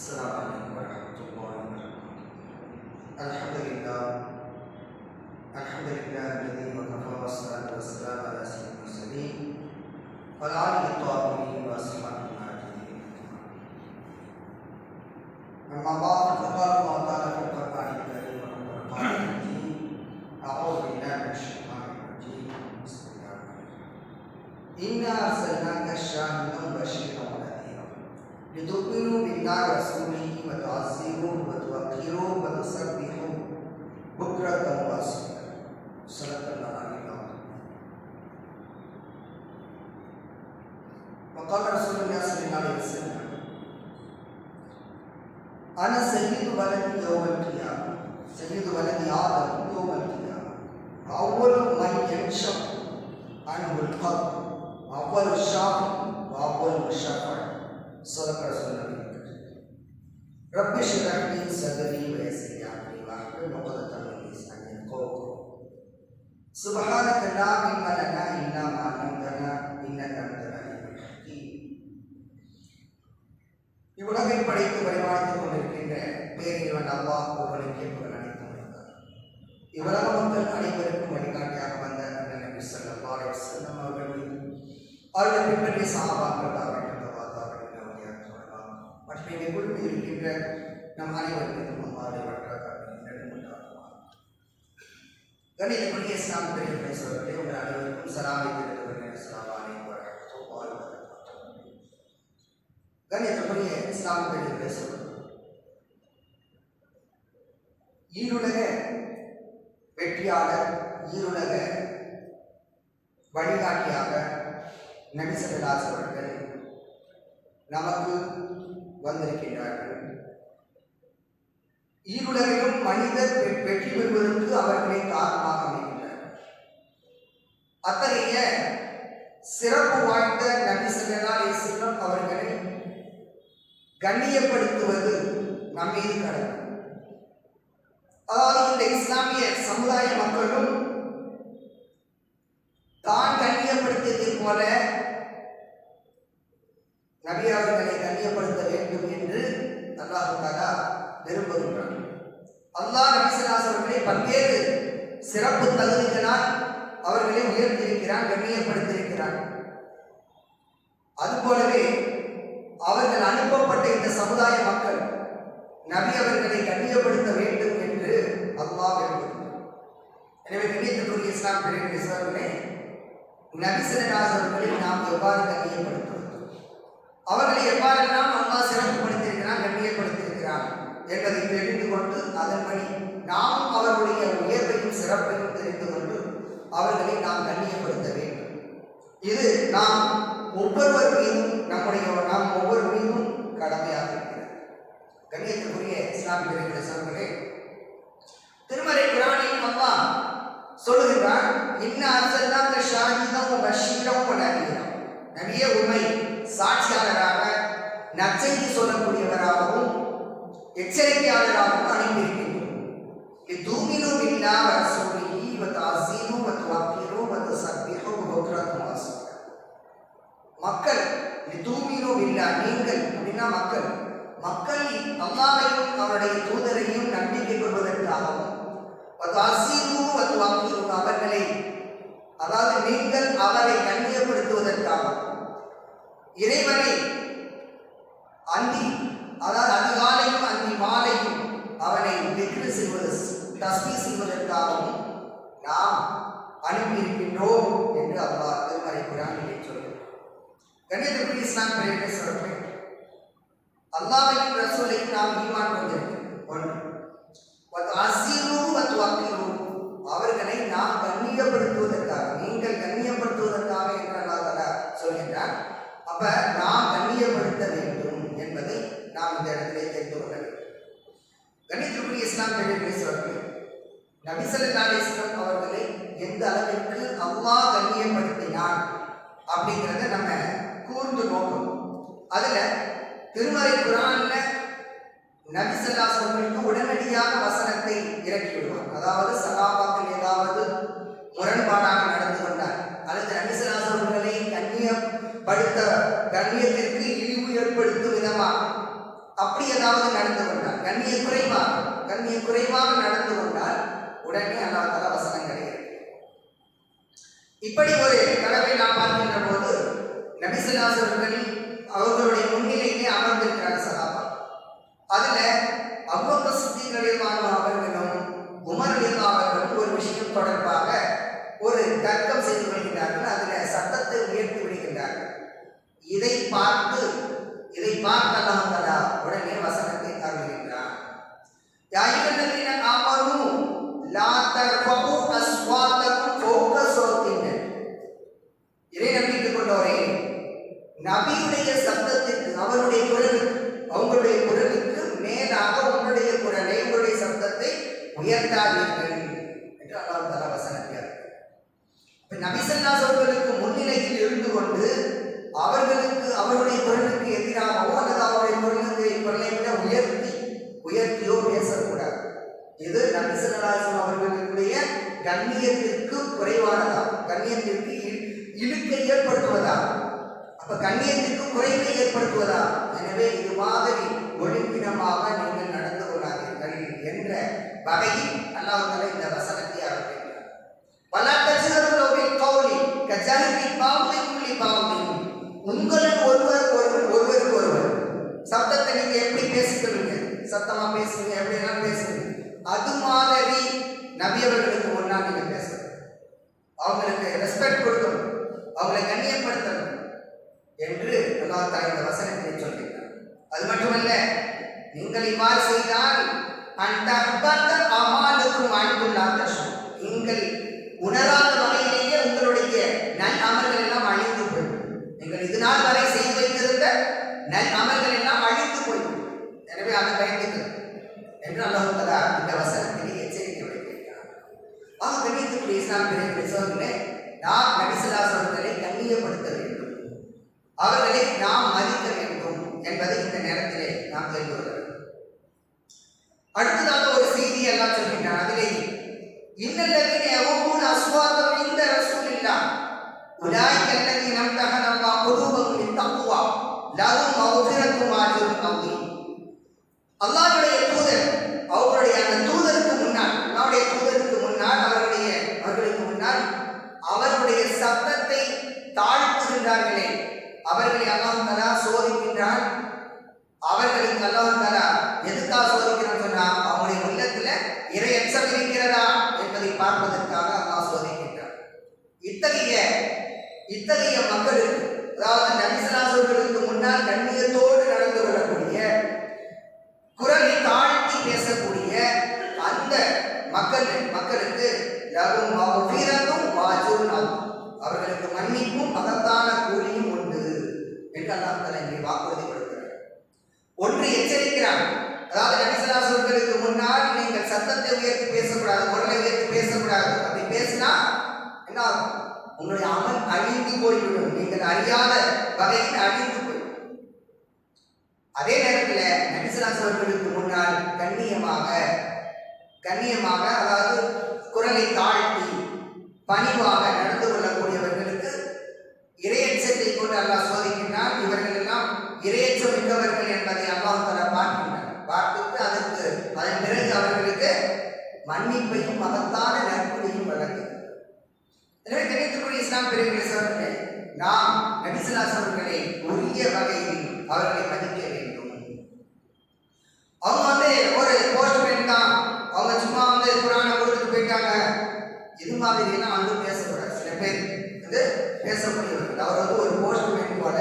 السلام عليكم ورحمة الله وبركاته. الحمد لله. الحمد لله الذي وكفى والصلاة والسلام على سيد المرسلين والعالي الطاهرين سبحانك لا علم لنا الا ما علمتنا انك انت العليم الحكيم இவ்வுலகை படைத்து பரிமாறித்துக் கொண்டிருக்கின்ற பேரிவன் அல்லாஹ் ஒருவனுக்கு புகழ் அனைத்தும் இருந்தார் இவ்வுலக மக்கள் அனைவருக்கும் வழிகாட்டியாக வந்த அந்த நபி ஸல்லல்லாஹு அலைஹி வஸல்லம் அவர்கள் மீது அவர்கள் பின்பற்றிய சாபாக்கள் தாவர்கள் தவாத்தாவர்கள் நவனியார் சொல்லலாம் மற்றும் இங்கே குழுமி இருக்கின்ற நம் அனைவர் மீதும் கணித வற்றாக இஸ்லாம் பெரிய சொல்வதை உங்கள் அனைவருக்கும் சலாமை தெரிந்தவர்கள் இஸ்லாம் அனைவரும் கணிதக்குரிய இஸ்லாம் பெரிய சொல்வது ஈருலக வெற்றியாளர் ஈருலக வழிகாட்டியாக நபிசல்லாஸ் அவர்கள் நமக்கு வந்திருக்கின்றார்கள் ஈருலகிலும் மனிதர் வெற்றி பெறுவதற்கு அவர்களே காரணமாக அமைகின்றனர். அத்தகைய சிறப்பு வாய்ந்த நபி ஸல்லல்லாஹு அலைஹி அவர்களை கண்ணியப்படுத்துவது நம்மீது கடமை. அதாவது இந்த இஸ்லாமிய சமுதாய மக்களும் தான் கண்ணியப்படுத்தியது போல நபி அவர்களை கண்ணியப்படுத்த வேண்டும் என்று அல்லாஹ் தாலா விரும்புகின்றான் அல்லாஹ் நபிசலாஸ் அவர்களை பல்வேறு சிறப்பு தகுதிகளால் அவர்களை உயர்த்தியிருக்கிறான் கண்ணியப்படுத்தியிருக்கிறான் அதுபோலவே அவர்கள் அனுப்பப்பட்ட இந்த சமுதாய மக்கள் நபி அவர்களை கண்ணியப்படுத்த வேண்டும் என்று அல்லாஹ் விரும்புகிறார் எனவே கண்ணியத்துக்குரிய இஸ்லாம் பெரிய இஸ்லாமிலே நபிசலாஸ் அவர்களை நாம் எவ்வாறு கண்ணியப்படுத்துவது? அவர்களை எவ்வாறெல்லாம் அல்லாஹ் சிறப்புப்படுத்தியிருக்கிறான் கண்ணியப்படுத்தியிருக்கிறான்? என்பதை தெரிந்து கொண்டு அதன்படி நாம் அவர்களுடைய உயர்வையும் சிறப்பையும் தெரிந்து கொண்டு அவர்களை நாம் கண்ணியப்படுத்த வேண்டும். இது நாம் ஒவ்வொருவர் மீதும் நம்முடைய நாம் ஒவ்வொரு மீதும் கடமையாக இருக்கிறது. கண்ணியத்துக்குரிய இஸ்லாமிய பேசுகிறே திருமலை குரானில் அம்மா சொல்லுகிறான் இன்ன அர்சல்லாக்க ஷாஹிதம் பஷீரம் நபீரம். நபியே உண்மை சாட்சியாளராக நற்செய்தி சொல்லக்கூடியவராகவும் எச்சரிக்கையாளராகவும் அனுப்பியிருக்கின்றோம் அந்த இந்த இடத்திலே தெரிந்து கொள்ள வேண்டும். கணிதக்குரிய இஸ்லாம் என்று பேசுவார்கள். நபிசல்லாஸ்லம் அவர்களை எந்த அளவிற்கு அம்மா கண்ணியப்படுத்தினார் அப்படிங்கிறத நம்ம கூர்ந்து நோக்கணும். அதுல திருமறை குரான்ல நபிசல்லா அவர்களுக்கு உடனடியாக வசனத்தை இறக்கி விடுவார் அதாவது சகாபாக்கள் ஏதாவது முரண்பாடாக நடந்து கொண்டார். அல்லது நபிசல்லாஸ் கண்ணியம் கண்ணியப்படுத்த கண்ணியத்திற்கு இழிவு ஏற்படுத்தும் விதமாக அப்படி ஏதாவது நடந்து கொண்டால் கண்ணிய குறைவாக கண்ணிய குறைவாக நடந்து கொண்டால் உடனே அல்லா தஆலா வசனம் கிடையாது. இப்படி ஒரு கடவை நாம் பார்க்கின்ற போது நபிசுல்லாஸ் அவர்கள் அவர்களுடைய முன்னிலையிலே அமர்ந்திருக்கிறார் சகாபா அதுல அவ்வக்க சித்திகளிலான அவர்களும் உமர் அலிலா அவர்களும் ஒரு விஷயம் தொடர்பாக ஒரு தர்க்கம் செய்து கொள்கிறார்கள் அதுல சத்தத்தை உயர்த்தி விடுகின்றார்கள் இதை பார்த்து இதை பார்த்து அல்லாஹ் தஆலா உடனே வசனத்தை அருள்கின்றார் யா அய்யுஹல்லதீன ஆமனூ லா தர்ஃபஉ அஸ்வாத்தக்கும் ஃபௌக ஸௌத்தின் இறை நம்பிக்கை கொண்டவரே நபியுடைய சப்தத்திற்கு அவருடைய குரலுக்கு அவங்களுடைய குரலுக்கு மேலாக உங்களுடைய குரலை உங்களுடைய சப்தத்தை உயர்த்தாதீர்கள் என்று அல்லாஹ் தஆலா வசனத்தை இப்ப நபி ஸல்லல்லாஹு அலைஹி அவர்களுக்கு முன்னிலையில் இருந்து கொண்டு அவர்களுக்கு அவருடைய குரலுக்கு எதிராகவோ அல்லது அவருடைய குரலுக்கு குரலை விட உயர்த்தி உயர்த்தியோ பேசக்கூடாது இது நபி ஸல்லல்லாஹு அலைஹி வஸல்லம் அவர்களுடைய கண்ணியத்திற்கு குறைவானதா கண்ணியத்திற்கு இ- இழுக்கை ஏற்படுத்துவதா அப்ப கண்ணியத்திற்கு குறைவை ஏற்படுத்துவதா எனவே இது மாதிரி ஒழுங்கினமாக நீங்கள் நடந்து கொள்ளாதீர்கள் என்ற வகையில் அல்லாஹ் இந்த வசனத்தை அறிவிக்கிறார் பல தஜ்ஹரு கௌலி கஜஹரி பாவனை லி உங்களுக்கு ஒருவர் ஒருவர் ஒருவருக்கு ஒருவர். சத்தத்தை நீங்க எப்படி பேசிக்கொள்ளுங்க? சத்தமா பேசுங்க எப்படி எல்லாம் பேசுங்க? அது மாதிரி நபியவர்களுக்கு முன்னால் நீங்க பேசணும். அவங்களுக்கு ரெஸ்பெக்ட் கொடுக்கணும். அவங்களை கண்ணியப்படுத்தணும் என்று அல்லாஹ் தஆலா இந்த வசனத்தை சொல்கிறார் அது மட்டுமல்ல நீங்கள் இவ்வாறு செய்தால் அந்த அபத்த அமாலுக்கும் அன்புள்ளா தஷம் நீங்கள் உணராத வகையிலேயே உங்களுடைய நல் அமல்கள் எல்லாம் அழிந்து போய்விடும். நீங்கள் இது நாள் வரை செய்து வைத்திருந்த நல் அமல்கள் எல்லாம் அழிந்து போய்விடும். எனவே அதை பயந்துக்கிறது என்று அல்லாஹ் இந்த வசனத்திலே எச்சரிக்கை வைத்திருக்கிறார் ஆக கண்ணியத்துக்குரிய இஸ்லாம் பிரிவு சோதனை நாம் நபிசுல்லாஸ் அவர்களை கண்ணியப்படுத்த வேண்டும். அவர்களை நாம் மதிக்க வேண்டும் என்பதை இந்த நேரத்திலே நாம் தெரிந்து கொள்ள வேண்டும் அடுத்ததாக ஒரு செய்தி எல்லாம் சொல்கின்றான் அதிலே இன்னல்லதீன யவூன அஸ்வாதம் இந்த ரசூலில்லா. உலாய்க அல்லதீன அம்தஹன அல்லாஹ் குலூபஹும் லித்தக்வா லஹும் மக்ஃபிரத்தும் அஜ்ருன் அஸீம் அல்லாஹ்வுடைய தூதர் அவர்களுடைய அந்த தூதருக்கு முன்னால் அல்லாஹ்வுடைய தூதருக்கு முன்னால் அவர்களுடைய அவர்களுக்கு முன்னால் அவர்களுடைய சத்தத்தை தாழ்த்துகின்றார்களே அவர்களை அல்லாஹ் தஆலா சோதிக்கின்றான் அவர்களுக்கு அல்லாஹ் தஆலா எதுக்காக சோதிக்கிறான்னு சொன்னா அவங்களுடைய உள்ளத்துல இறை எச்சம் இருக்கிறதா என்பதை பார்ப்பதற்காக அல்லாஹ் சோதிக்கின்றான் இத்தகைய இத்தகைய மக்களுக்கு அதாவது நபிசலாசர்களுக்கு முன்னால் கண்ணியத்தோடு நடந்து கொள்ளக்கூடிய குரலை தாழ்த்தி பேசக்கூடிய அந்த மக்கள் மக்களுக்கு லகும் மஃபிரத்தும் அவர்களுக்கு மன்னிப்பும் மகத்தான கூலியும் உண்டு என்று அல்லாஹ் தஆலா இங்கே வாக்குறுதி கொடுக்கிறார். ஒன்று எச்சரிக்கிறான் அதாவது நபிசலாசர்களுக்கு முன்னால் நீங்கள் சத்தத்தை உயர்த்தி பேசக்கூடாது குரலை உயர்த்தி பேசக்கூடாது. அப்படி பேசினா என்ன ஆகும்? உங்களுடைய அமல் அழிந்து போய்விடும். நீங்கள் அறியாத வகையில் அழிந்து போய்விடும் அதே நேரத்தில் நபிசலாஸ் அவர்களுக்கு முன்னால் கண்ணியமாக கண்ணியமாக அதாவது குரலை தாழ்த்தி பணிவாக நடந்து கொள்ளக்கூடியவர்களுக்கு இரையச்சத்தை கொண்டு அல்லாஹ் சோதிக்கின்றான். இவர்கள் எல்லாம் இரையச்சம் மிக்கவர்கள் என்பதை அல்லாஹ் தஆலா பார்த்துட்டு அதற்கு அதன் பிறகு அவர்களுக்கு மன்னிப்பையும் மகத்தான நட்பு எனவே கிடைக்கக்கூடிய இஸ்லாம் பெரியவர்களை சொல்றேன் நாம் நபிசுல்லா அவர்களை உரிய வகையில் அவர்களை மதிக்க வேண்டும். அவங்க வந்து ஒரு போஸ்ட்மேன் தான் அவங்க சும்மா வந்து குரானை கொடுத்துட்டு போயிட்டாங்க. இது மாதிரி எல்லாம் வந்து பேசக்கூடாது. சில பேர் வந்து பேசக்கூடியவர்கள். அவர் வந்து ஒரு போஸ்ட்மேன் போல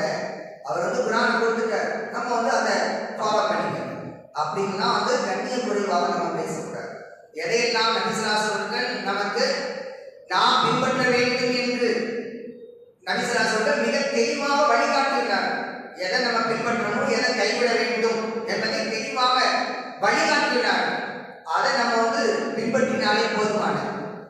அவர் வந்து குரானை கொடுத்துட்டார் நம்ம வந்து அதை ஃபாலோ பண்ணிக்கணும். அப்படின்னா வந்து கண்ணிய குறைவாக நம்ம பேசக்கூடாது எதையெல்லாம் நபிசுல்லாஸ் அவர்கள் நமக்கு நாம் பின்பற்ற வேண்டும் என்று நபிசுல்லாஸ் அவர்கள் மிக தெளிவாக வழிகாட்டுகிறார் எதை நம்ம பின்பற்றணும் எதை கைவிட வேண்டும் என்பதை தெளிவாக வழிகாட்டுகிறார் அதை நம்ம வந்து பின்பற்றினாலே போதுமானது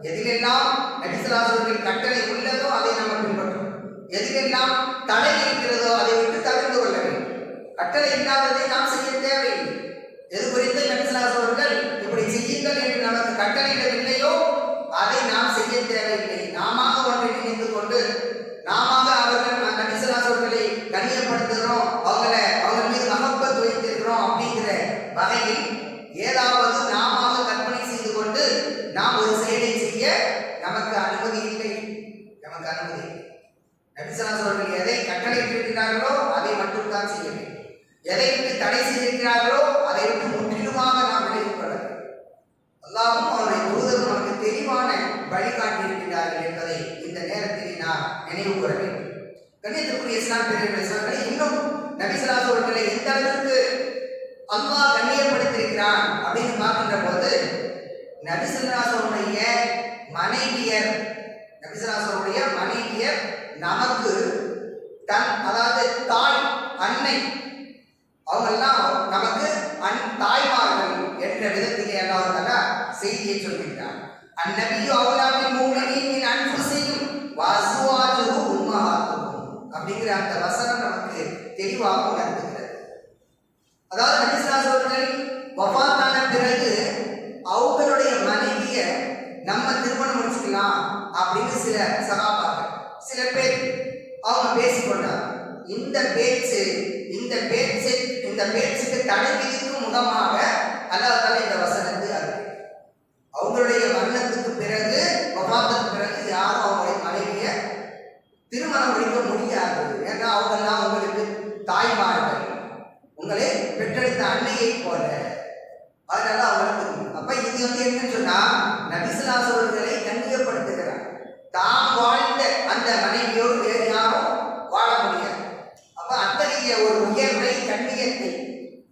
எதிலெல்லாம் நபிசுல்லாஸ் அவர்கள் கட்டளை உள்ளதோ அதை நம்ம பின்பற்றணும் எதிலெல்லாம் தடை இருக்கிறதோ அதை விட்டு தவிர்த்து கொள்ள வேண்டும் கட்டளை இல்லாததை நாம் செய்ய தேவையில்லை எது குறித்து நபிசுல்லாஸ் அவர்கள் இப்படி செய்யுங்கள் என்று நமக்கு கட்டளையிடவில்லையோ அதை நாம் செய்ய தேவையில்லை நாம ஒன்றை நினைத்து கொண்டு நாம அவர்கள் நபிசுல்லாஸ் அவர்களை கண்ணியப்படுத்துகிறோம் அவங்கள அவங்க மீது மகப்பத் வைத்திருக்கிறோம் அப்படி நபிசலாஸ் அவர்கள் எதை கட்டளையிட்டிருக்கிறார்களோ அதை மட்டும்தான் செய்ய வேண்டும் எதை விட்டு தடை செய்திருக்கிறார்களோ அதை விட்டு முற்றிலுமாக நாம் விலகிக் கொள்ள வேண்டும் அல்லாவும் அவருடைய தூதரும் நமக்கு தெளிவான வழிகாட்டி இருக்கின்றார்கள் என்பதை இந்த நேரத்தில் நான் நினைவு கூற வேண்டும் கண்ணியத்துக்குரிய இஸ்லாம் பெரியவர்களே இன்னும் நபிசலாஸ் அவர்களை எந்த அளவிற்கு அல்லாஹ் கண்ணியப்படுத்தியிருக்கிறான் அப்படின்னு பார்க்கின்ற போது நபிசல்லாசனுடைய மனைவியர் நபிசல்லாசனுடைய மனைவியர் நமக்கு தன் அதாவது தாய் அன்னை அவங்கெல்லாம் நமக்கு அன் தாய்மார்கள் என்ற விதத்திலே அல்லாஹ் தஆலா செய்தியை சொல்கின்றார் அந்நபியு அவுலாமின் மூமினின் அன்புசையும் வசுவாஜுஹு உம்மஹாத்துஹும் அப்படிங்கிற அந்த வசனம் நமக்கு தெளிவாக உணர்த்துகிறது. அதாவது நபிஸ்லாஸ் அவர்கள் வஃபாத்தான பிறகு அவங்களுடைய மனைவியை நம்ம திருமணம் முடிச்சுக்கலாம் அப்படின்னு சில சகாபாக்கள் சில பேர் அவங்க பேசிக்கொண்டாங்க இந்த பேச்சு இந்த பேச்சு இந்த பேச்சுக்கு தடை விதிக்கும் முகமாக அல்லாஹ் இந்த வசனத்தை அவங்களுடைய மரணத்துக்கு பிறகு வஃபாத்துக்கு பிறகு யாரும் அவங்களை மனைவிய திருமணம் முடிக்க முடியாது. ஏன்னா அவங்கெல்லாம் உங்களுக்கு தாய்மார்கள் உங்களை பெற்றெடுத்த அன்னையை போல. அதனால அவங்களுக்கு அப்ப இது வந்து என்னன்னு சொன்னா நபிசுலாஸ் அவர்களை கண்ணியப்படுத்துகிறார். தாம் வாழ்ந்த அந்த மனைவியோடு வேறு யாரும் வாழ முடியாது. அப்ப அத்தகைய ஒரு உயர்வை கண்ணியத்தை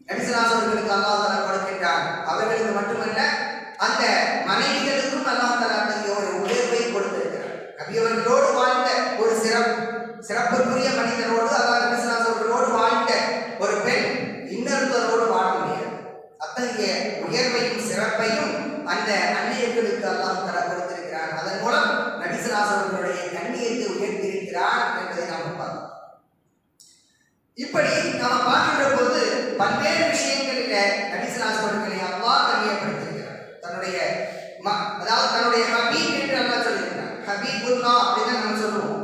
நபிசுலாஸ் அவர்களுக்கு அல்லாஹ் தலா அவர்களுக்கு மட்டுமல்ல அந்த மனைவிகளுக்கும் அல்லாஹ் தலா அத்தகைய ஒரு உயர்வை கொடுத்திருக்கிறார். நபி வாழ்ந்த ஒரு சிறப்பு சிறப்புக்குரிய மனித அல்லாஹ் நபிசுலாஸ் அவர்களோடு வாழ்ந்த ஒரு பெண் இன்னொருத்தரோடு வாழ முடியாது அத்தகைய உயர்வையும் சிறப்பையும் அந்த அன்னையர்களுக்கு அல்லாஹ் தலா கொடுத்திருக்கிறான் அதன் மூலம் நபிசுலாஸ் அவர்களுடைய கண்ணியத்தை உயர்த்தியிருக்கிறார் என்பதை நாம் பார்க்கிறோம் இப்படி நாம் பார்க்கின்ற போது பல்வேறு விஷயங்களில நபிசுலாஸ் அவர்களை அல்லாஹ் கண்ணியப்படுத்தியிருக்கிறார் தன்னுடைய ம- அதாவது தன்னுடைய ஹபீப் என்று அல்லாஹ் சொல்லியிருக்கிறார் ஹபீபுல்லா அப்படின்னு தான் நம்ம சொல்லுவோம்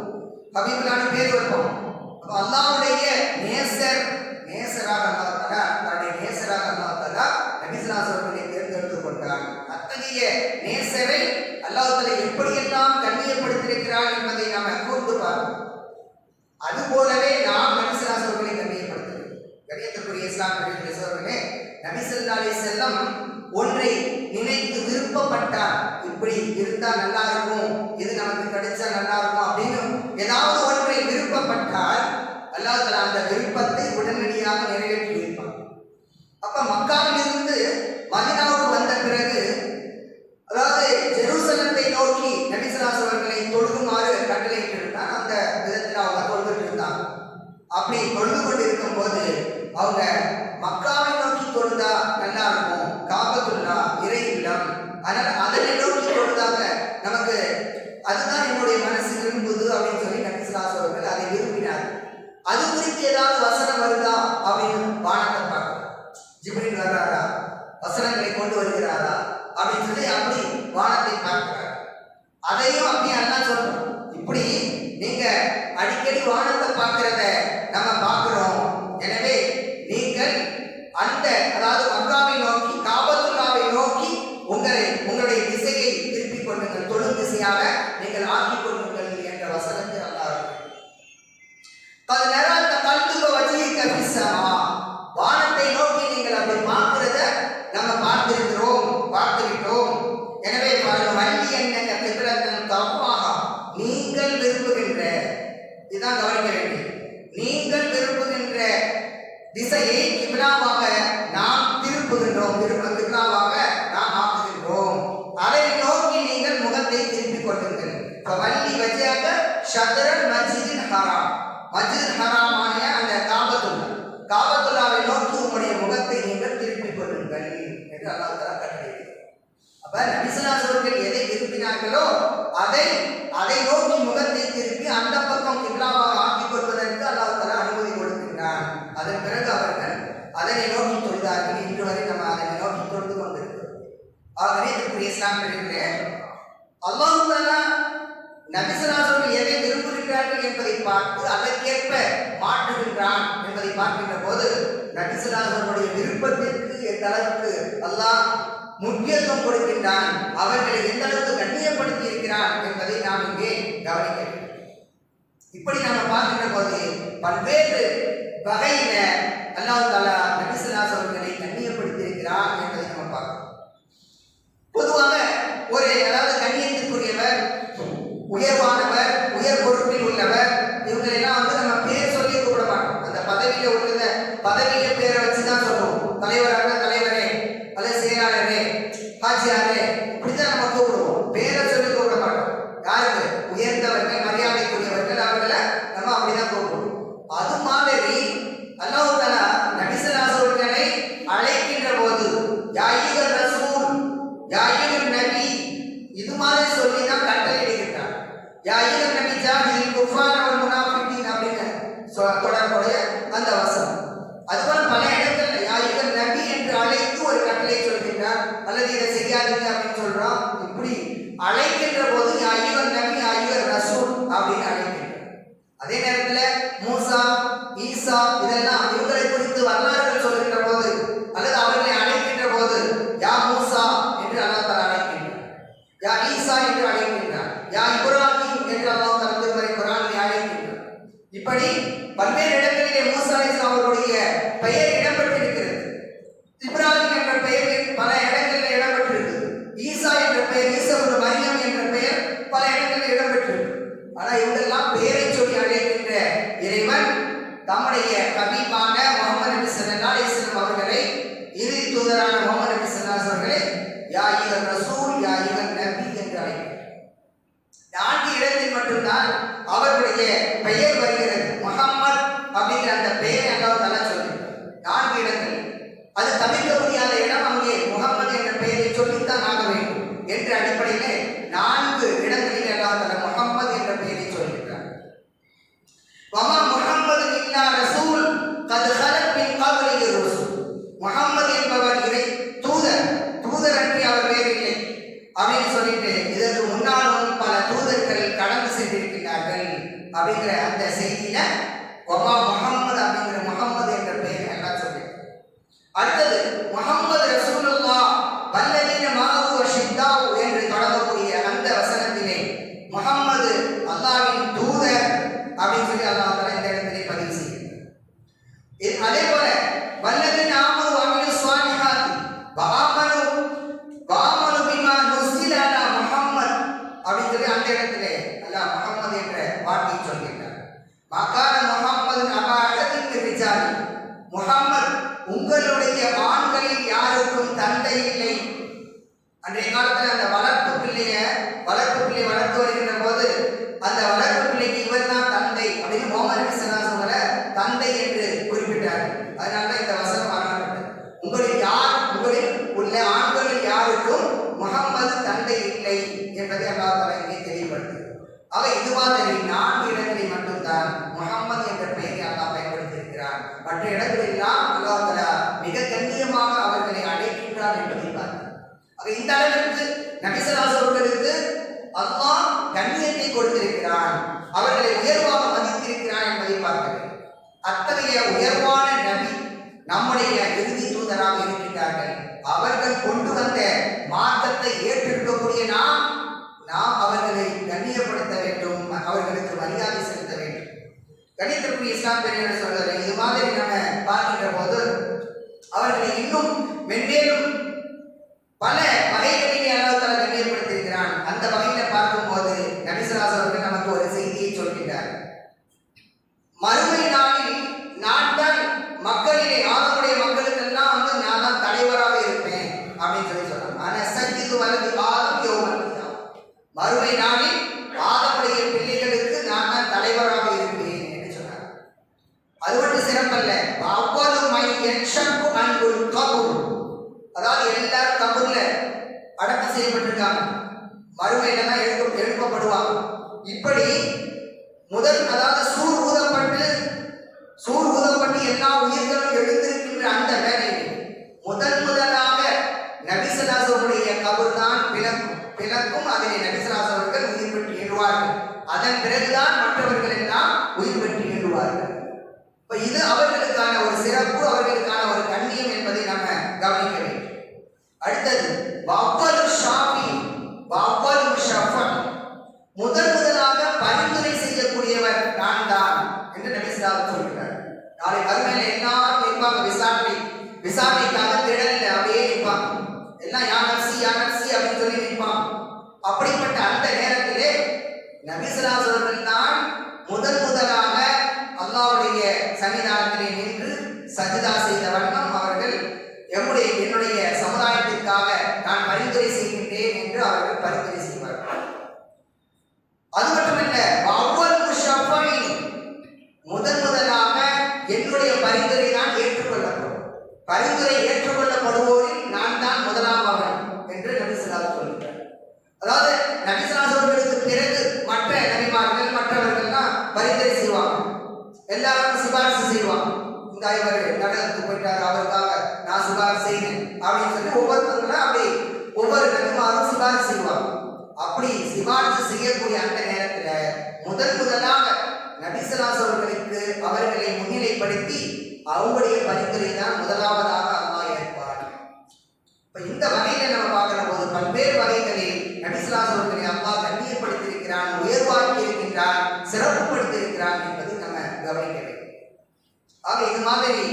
ஹபீபுல்லான்னு பேர் வைப்போம் அப்ப அல்லாஹ்வுடைய நேசர் நேசராக அல்லாஹ் தஆலா தன்னுடைய நேசராக அல்லாஹ் தஆலா நபிசுலாஸ் அவர்களை தேர்ந்தெடுத்துக் கொண்டார் அத்தகைய நேசரை அல்லாஹ் தஆலா எப்படியெல்லாம் கண்ணியப்படுத்தியிருக்கிறார் என்பதை நாம கூர்ந்து பார்ப்போம் அதுபோலவே நாம் நபிசல்லாஸ் அவர்களை கண்ணியப்படுத்துகிறோம். கண்ணியத்திற்குரிய இஸ்லாம் பேசுவர்களே நபிசல்லா அலி செல்லம் ஒன்றை நினைத்து விருப்பப்பட்டார் இப்படி இருந்தா நல்லா இருக்கும் இது நமக்கு கிடைச்சா நல்லா இருக்கும் அப்படின்னு ஏதாவது ஒன்றை விருப்பப்பட்டால் அல்லாஹ் அந்த விருப்பத்தை உடனடியாக நிறைவேற்றி வைப்பார் அப்ப மக்காவிலிருந்து மதினாவுக்கு வந்த பிறகு அதாவது ஜெருசலத்தை நோக்கி நபிசலாஸ் அவர்களை தொழுகுமாறு கட்டளையிட்டிருந்தார் அந்த விதத்தில் அவங்க தொழுதுட்டு இருந்தாங்க அப்படி தொழுது கொண்டு இருக்கும்போது அவங்க மக்காவை நோக்கி தொழுதா நல்லா இருக்கும் காபத்துல்லா இறை இல்லம். அதனால் அதனை நோக்கி தொழுதாக நமக்கு அதுதான் என்னுடைய மனசு விரும்புது அப்படின்னு சொல்லி நபிசலாஸ் அவர்கள் அதை விரும்பினார். அது குறித்து ஏதாவது வசனம் வருதா அப்படின்னு வானத்தை பார்க்கணும். ஜிப்ரின் வர்றாரா? வசனங்களை கொண்டு வருகிறாரா? அப்படின்னு சொல்லி அப்படி வானத்தை பார்க்கிறார். அதையும் அப்படியே அண்ணா சொல்லணும். இப்படி நீங்க அடிக்கடி வானத்தை பார்க்கிறத நம்ம பார்க்கிறோம் எனவே நீங்கள் அந்த அதாவது மக்காவை நோக்கி காபத்துல்லாவை நோக்கி உங்களை உங்களுடைய திசையை திருப்பிக் கொள்ளுங்கள் தொழில் திசையாக நீங்கள் ஆக்கிக் கொள்ளுங்கள் என்ற வசனத்தை அல்லாஹ் அது நேரம் கல்துக வச்சு கபிசமா வானத்தை நோக்கி நீங்கள் அப்படி பார்க்கிறத நம்ம பார்த்திருக்கிறோம் பார்த்துவிட்டோம் எனவே பாருங்க வள்ளி என்ன பிதரத்தன் தப்பாக நீங்கள் விரும்புகின்ற இதுதான் கவனிக்க வேண்டியது நீங்கள் விரும்புகின்ற திசையை கிபிலாவாக நாம் திருப்புகின்றோம் திரும்ப கிபிலாவாக நாம் ஆக்குகின்றோம் அதை நோக்கி நீங்கள் முகத்தை திருப்பிக் கொள்ளுங்கள் இப்ப வள்ளி வச்சாக்க ஷத்ரன் மஸ்ஜிதின் ஹராம் மஸ்ஜித் ஹராமான அந்த காபத்துல்லா காபத்துல்லாவை நோக்கி உங்களுடைய முகத்தை நீங்கள் திருப்பிக் கொள்ளுங்கள் என்று அல்லாஹ் தஆலா கட்டளையிட்டார் அப்ப நபிசல்லாஸ் எதை விரும்பினார்களோ அதை அதை நோக்கி முகத்தை திருப்பி அந்த பக்கம் கிப்லாவாக ஆக்கிக் கொள்வதற்கு அல்லாஹ் தலா அனுமதி கொடுக்கின்றான். அதன் பிறகு அவர்கள் அதனை நோக்கி தொழுதார்கள். இன்று வரை நம்ம அதனை நோக்கி தொழுது கொண்டிருக்கிறோம். ஆகவே இதற்குரிய இஸ்லாம் பெரியவர்களே அல்லாஹு தஆலா என்பதை பார்த்து அதற்கேற்ப மாற்றுகின்றான் என்பதை பார்க்கின்ற போது நபிசுல்லாசனுடைய விருப்பத்திற்கு எந்த அளவுக்கு அல்லாஹ் முக்கியத்துவம் கொடுக்கின்றான் அவர்களை எந்த அளவுக்கு கண்ணியப்படுத்தி இருக்கிறான் என்பதை நாம் இங்கே கவனிக்க இப்படி நாம பார்க்கின்ற போது பல்வேறு வகையில அல்லாஹ் தாலா நபிசுல்லாஸ் அவர்களை கண்ணியப்படுத்தி இருக்கிறான் என்பதை நம்ம பார்க்கிறோம். பொதுவாக ஒரு அதாவது 对给。vermelho, balé, balé. கொள்வார்கள் இப்போ இது அவர்களுக்கான ஒரு சிறப்பு அவர்களுக்கான ஒரு கண்ணியம் என்பதை நாம கவனிக்க வேண்டும். அடுத்தது ஒவ்வொரு நபிசாசர்களுக்கு பிறகு மற்ற நபிமார்கள் மற்றவர்கள் தான் பரிந்துரை செய்வாங்க. எல்லாரும் சிபாரிசு செய்வாங்க. இந்த இவர் நடனத்துக்கு போயிட்டார் அவருக்காக நான் சிபாரிசு செய்வேன் அப்படின்னு சொல்லி ஒவ்வொருத்தவங்களா அப்படி ஒவ்வொரு நபிமாரும் சிபாரிசு செய்வாங்க. அப்படி சிபாரிசு செய்யக்கூடிய அந்த நேரத்துல முதல் முதலாக நபிசலாஸ் அவர்களுக்கு அவர்களை முன்னிலைப்படுத்தி அவங்களுடைய பரிந்துரை தான் முதலாவதாக அம்மா ஏற்பாடு. இப்ப இந்த வகையில நம்ம பார்க்கிற போது பல்வேறு வகைகளில் இஸ்லாசனத்தினை அல்லாஹ் கண்ணியப்படுத்தியிருக்கிறான் உயர்வாக்கி சிறப்புப்படுத்தியிருக்கிறான் என்பதை நம்ம கவனிக்க வேண்டும். ஆக இது மாதிரி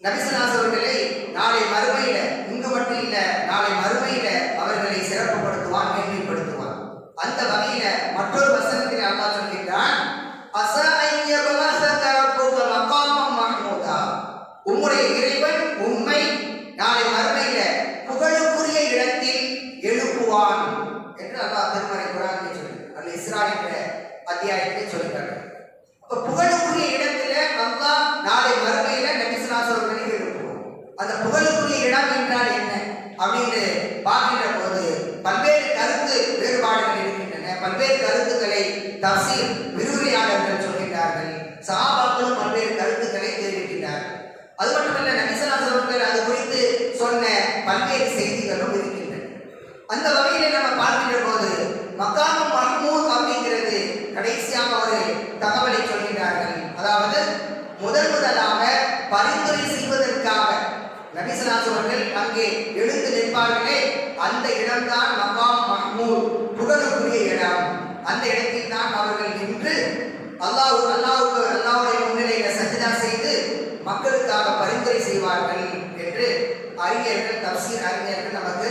நபிசனாசவர்களை நாளை மறுமையில இங்கு மட்டும் இல்ல நாளை மறுமையில அவர்களை சிறப்புப்படுத்துவான் மேன்மைப்படுத்துவான். அந்த வகையில மற்றொரு வசனம் அல்லாஹு அல்லாவுக்கு அல்லாவுடைய முன்னிலையில சஜிதா செய்து மக்களுக்காக பரிந்துரை செய்வார்கள் என்று அறிஞர்கள் தப்சீர் அறிஞர்கள் நமக்கு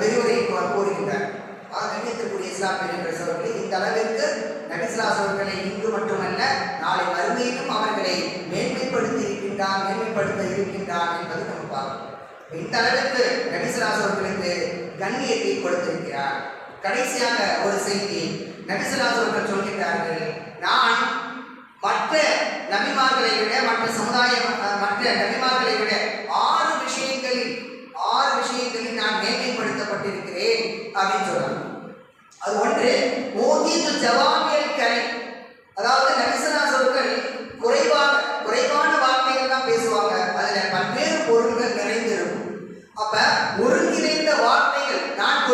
விரிவுரை கூறுகின்றார் கண்ணியத்திற்குரிய இஸ்லாமியர்கள் சொல்லி இந்த அளவிற்கு நபிசுலாஸ் அவர்களை இன்று மட்டுமல்ல நாளை மறுமையிலும் அவர்களை மேன்மைப்படுத்தி இருக்கின்றான் மேன்மைப்படுத்த இருக்கின்றான் என்பது நம்ம பார்க்கணும். இந்த அளவிற்கு நபிசுலாஸ் அவர்களுக்கு கண்ணியத்தை கொடுத்திருக்கிறார். கடைசியாக ஒரு செய்தி நபிசுலாஸ் அவர்கள் சொல்கின்றார்கள் நான் மற்ற நபிமார்களை விட மற்ற சமுதாய மற்ற நபிமார்களை விட ஆறு விஷயங்களில் ஆறு விஷயங்களில் நான் மேன்மைப்படுத்தப்பட்டிருக்கிறேன் அப்படின்னு சொல்றாங்க. அது ஒன்று மோதியில் ஜவாமியல் கலை. அதாவது நபிசனா சொற்கள் குறைவாக குறைவான வார்த்தைகள் தான் பேசுவாங்க. அதில் பல்வேறு பொருள்கள் நிறைந்திருக்கும். அப்ப ஒருங்கிணைந்த வார்த்தைகள் நான்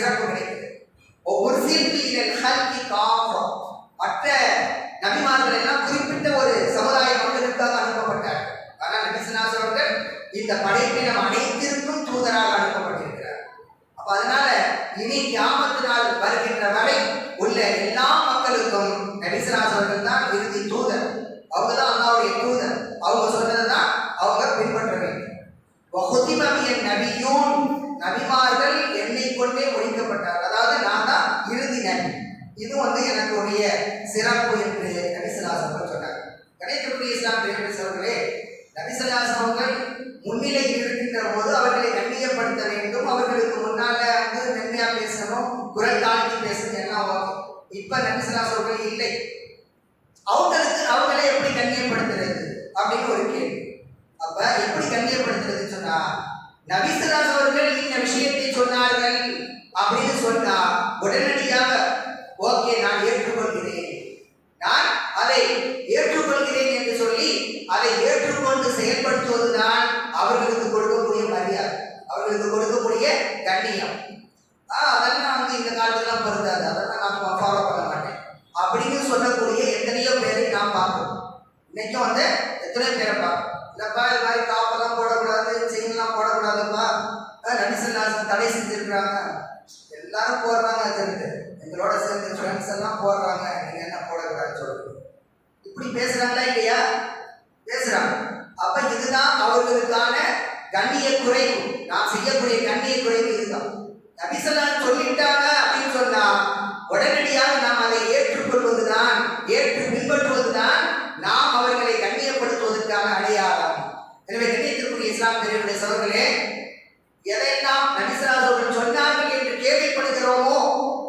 சிறப்பு கிடைக்கிறது ஒவ்வொரு சீர்பியில் ஹல்கி காஃபம் மற்ற நபிமார்கள் எல்லாம் குறிப்பிட்ட ஒரு சமுதாய மக்களுக்காக அனுப்பப்பட்டார் ஆனால் நபிசனாஸ் அவர்கள் இந்த படைப்பினம் அனைத்திற்கும் தூதராக அனுப்பப்பட்டிருக்கிறார். அப்ப அதனால இனி கியாமத்து நாள் வருகின்ற வரை உள்ள எல்லா மக்களுக்கும் நபிசனாஸ் அவர்கள் தான் இறுதி தூதர். அவங்க தான் அல்லாவுடைய தூதர். அவங்க சொன்னதை தான் அவங்க பின்பற்ற வேண்டும். நபியூன் நபிமார்கள் என்னை கொண்டே ஒழிக்கப்பட்டார் அதாவது நான் தான் இறுதி நபி இது வந்து எனக்கு உடைய சிறப்பு என்று நபிசலாசவர்கள் சொன்னார். கணேசபுரி இஸ்லாம் பெருமிசவர்களே நபிசலாசம் அவர்கள் முன்னிலையில் இருக்கின்ற போது அவர்களை கண்ணியப்படுத்த வேண்டும். அவர்களுக்கு முன்னால வந்து மென்மையா பேசணும் குரல் தாழ்த்தி பேசணும் எல்லாம் ஓகே இப்ப நபிசலாசவர்கள் இல்லை. அவங்களுக்கு அவங்களே எப்படி கண்ணியப்படுத்துறது? அப்படின்னு ஒரு கேள்வி. அப்ப எப்படி கண்ணியப்படுத்துறதுன்னு சொன்னா நபிசராஸ் அவர்கள் இந்த விஷயத்தை சொன்னார்கள் அப்படின்னு சொன்னா உடனடியாக ஓகே நான் ஏற்றுக்கொள்கிறேன். நான் அதை ஏற்றுக்கொள்கிறேன் என்று சொல்லி அதை ஏற்றுக்கொண்டு செயல்படுத்துவதுதான் அவர்களுக்கு கொடுக்கக்கூடிய மரியாதை அவர்களுக்கு கொடுக்கக்கூடிய கண்ணியம். அதெல்லாம் வந்து இந்த காலத்துலாம் பொருந்தாது அதெல்லாம் நான் ஃபாலோ பண்ண மாட்டேன் அப்படின்னு சொல்லக்கூடிய எத்தனையோ பேரை நாம் பார்க்கணும் இன்னைக்கும் வந்து எத்தனையோ பேரை பார்க்கணும் இல்லப்பா இது மாதிரி காப்பெல்லாம் போடக்கூடாது செயின்லாம் போடக்கூடாதுப்பா. நடிசல்லாசன் தடை செஞ்சிருக்கிறாங்க. எல்லாரும் போடுறாங்க சேர்ந்து எங்களோட சேர்ந்து ஃப்ரெண்ட்ஸ் எல்லாம் போடுறாங்க. நீங்கள் என்ன போடக்கூடாதுன்னு சொல்லுங்க. இப்படி பேசுகிறாங்களா இல்லையா? பேசுகிறாங்க அப்போ இதுதான் அவர்களுக்கான கண்ணிய குறைவு. நாம் செய்யக்கூடிய கண்ணிய குறைவு இதுதான். நபிசல்லாம் சொல்லிட்டாங்க அப்படின்னு சொன்னா உடனடியாக நாம் அதை ஏற்றுக்கொள்வதுதான் ஏற்று பின்பற்றுவதுதான் நாம் அவர்களை கண்ணியப்படுத்த எனவே கண்ணியத்திற்குரிய இஸ்லாம் பெரியவருடைய சோர்களே எதையெல்லாம் நபிசலாசோர்கள் சொன்னார்கள் என்று கேள்விப்படுகிறோமோ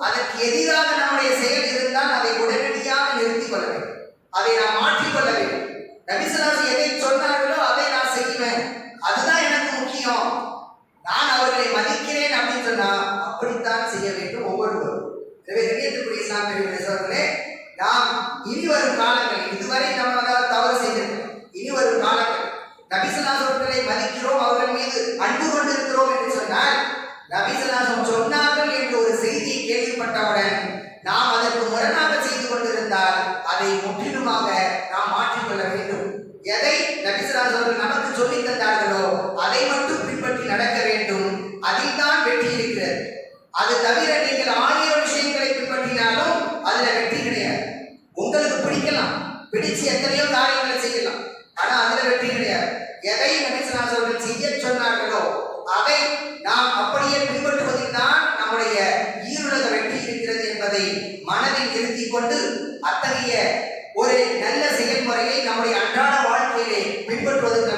அதற்கு எதிராக நம்முடைய செயல் இருந்தால் அதை உடனடியாக நிறுத்திக் கொள்ள வேண்டும் அதை நாம் மாற்றிக்கொள்ள வேண்டும் நபிசலாசு எதை சொன்னார்களோ அதை நான் செய்வேன் அதுதான் எனக்கு முக்கியம் நான் அவர்களை மதிக்கிறேன் அப்படின்னு சொன்னா அப்படித்தான் செய்ய வேண்டும் ஒவ்வொருவரும் எனவே கண்ணியத்துக்குரிய இஸ்லாம் பெரியவருடைய சோர்களே நாம் இனி வரும் காலங்களில் இதுவரை நம்ம அதாவது தவறு செய்திருக்கிறோம் இனி வரும் காலங்கள் நபிசல்லாஸ் அவர்களை மதிக்கிறோம் அவர்கள் மீது அன்பு கொண்டிருக்கிறோம் என்று சொன்னால் நபிசல்லாசம் சொன்னார்கள் என்ற ஒரு செய்தியை கேள்விப்பட்டவுடன் நாம் அதற்கு முரணாக செய்து கொண்டிருந்தால் அதை முற்றிலுமாக நாம் மாற்றிக்கொள்ள வேண்டும் எதை நபிசல்லாஸ் அவர்கள் நமக்கு சொல்லித் தந்தார்களோ அதை மட்டும் பின்பற்றி நடக்க வேண்டும் அதில் தான் வெற்றி இருக்கிறது அது தவிர நீங்கள் ஆயிரம் விஷயங்களை பின்பற்றினாலும் அதுல வெற்றி கிடையாது. உங்களுக்கு பிடிக்கலாம். பிடிச்சு எத்தனையோ காரியங்களை செய்யலாம். ஆனா அதுல வெற்றி கிடையாது. எதை நபிசலாஸ் அவர்கள் செய்ய சொன்னார்களோ அதை நாம் அப்படியே பின்பற்றுவதில் தான் நம்முடைய ஈருலக வெற்றி இருக்கிறது என்பதை மனதில் நிறுத்திக் கொண்டு அத்தகைய ஒரு நல்ல செயல்முறையை நம்முடைய அன்றாட வாழ்க்கையிலே பின்பற்றுவதற்கு